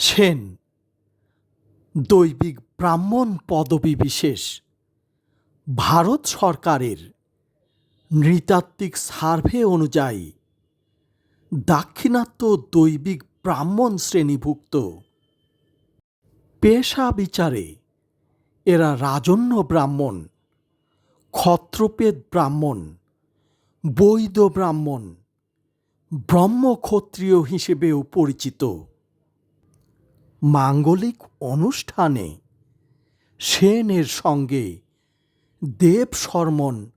সেন, দৈবিক ব্রাহ্মণ পদবী বিশেষ, ভারত সরকারের নৃতাত্ত্বিক সার্ভে অনুযায়ী দাক্ষিণাত্য দৈবিক ব্রাহ্মণ শ্রেণীভুক্ত। পেশা বিচারে এরা রাজন্য ব্রাহ্মণ, ক্ষত্রপেদ ব্রাহ্মণ বৈদ ব্রাহ্মণ, ব্রহ্মক্ষত্রিয় হিসেবেও পরিচিত। মাঙ্গলিক অনুষ্ঠানে সেনের সঙ্গে দেব শর্মন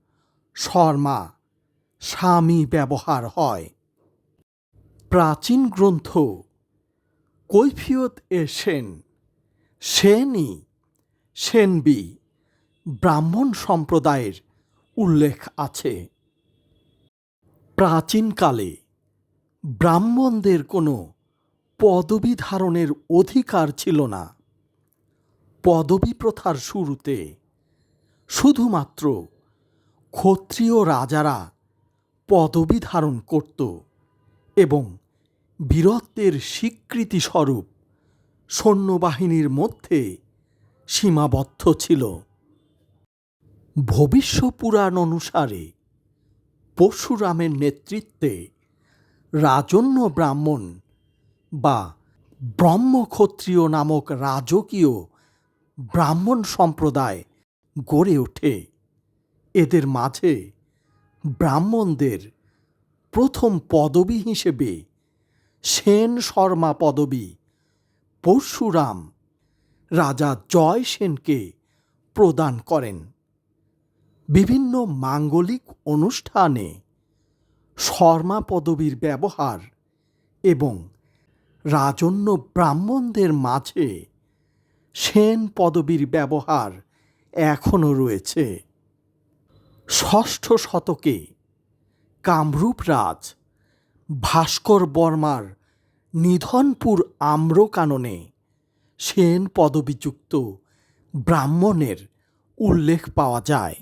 শর্মা স্বামী ব্যবহার হয়। প্রাচীন গ্রন্থ কৈফিয়ত এ সেন। সেনই সেনবি ব্রাহ্মণ সম্প্রদায়ের উল্লেখ আছে। প্রাচীনকালে ব্রাহ্মণদের কোনো পদবি ধারণের অধিকার ছিল না। পদবি প্রথার শুরুতে শুধুমাত্র ক্ষত্রিয় রাজারা পদবি ধারণ করত এবং বীরত্বের স্বীকৃতি স্বরূপ সৈন্যবাহিনীর মধ্যে সীমাবদ্ধ ছিল। ভবিষ্য পুরাণ অনুসারে পরশুরামের নেতৃত্বে রাজন্য ব্রাহ্মণ বা ব্রহ্মক্ষত্রিয় নামক রাজকীয় ব্রাহ্মণ সম্প্রদায় গড়ে ওঠে। এদের মাঝে ব্রাহ্মণদের প্রথম পদবী হিসেবে সেন শর্মা পদবী, পরশুরাম রাজা জয় সেনকে প্রদান করেন। বিভিন্ন মাঙ্গলিক অনুষ্ঠানে শর্মা পদবীর ব্যবহার এবং রাজন্য ব্রাহ্মণদের মাঝে সেন পদবীর ব্যবহার এখনও রয়েছে। ষষ্ঠ শতকে কামরূপ রাজ ভাস্কর বর্মার নিধনপুর আম্রকাননে সেন পদবিযুক্ত ব্রাহ্মণের উল্লেখ পাওয়া যায়।